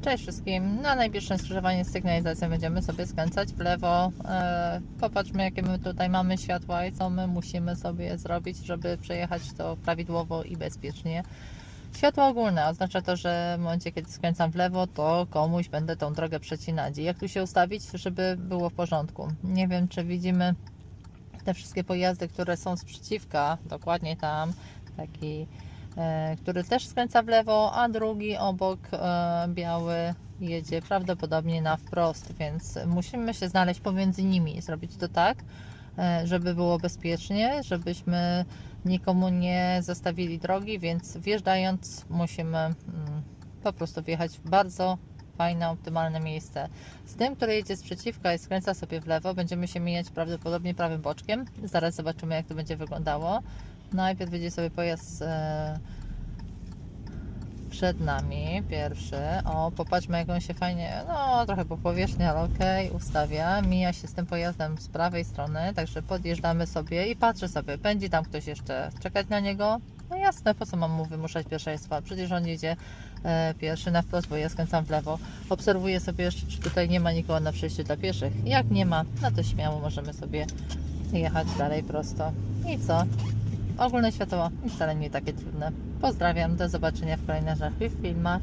Cześć wszystkim. Na najbliższym skrzyżowaniu z sygnalizacją będziemy sobie skręcać w lewo. E, popatrzmy, jakie my tutaj mamy światła i co my musimy sobie zrobić, żeby przejechać to prawidłowo i bezpiecznie. Światło ogólne oznacza to, że w momencie, kiedy skręcam w lewo, to komuś będę tą drogę przecinać. I jak tu się ustawić, żeby było w porządku? Nie wiem, czy widzimy te wszystkie pojazdy, które są sprzeciwka, dokładnie tam, taki który też skręca w lewo, a drugi obok e, biały jedzie prawdopodobnie na wprost, więc musimy się znaleźć pomiędzy nimi zrobić to tak, e, żeby było bezpiecznie, żebyśmy nikomu nie zostawili drogi, więc wjeżdżając musimy mm, po prostu wjechać w bardzo fajne, optymalne miejsce. Z tym, który jedzie z przeciwka i skręca sobie w lewo, będziemy się mijać prawdopodobnie prawym boczkiem. Zaraz zobaczymy, jak to będzie wyglądało. Najpierw będzie sobie pojazd e, przed nami, pierwszy. O, popatrzmy, jak on się fajnie, no trochę po powierzchni, ale okej, ustawia. Mija się z tym pojazdem z prawej strony, także podjeżdżamy sobie i patrzę sobie, będzie tam ktoś jeszcze czekać na niego. No jasne, po co mam mu wymuszać pierwszeństwa? Przecież on jedzie e, pierwszy na wprost, bo ja skręcam w lewo. Obserwuję sobie jeszcze, czy tutaj nie ma nikogo na przejściu dla pieszych. Jak nie ma, no to śmiało możemy sobie jechać dalej prosto. I co? Ogólne światło i wcale nie takie trudne. Pozdrawiam, do zobaczenia w kolejnych filmach.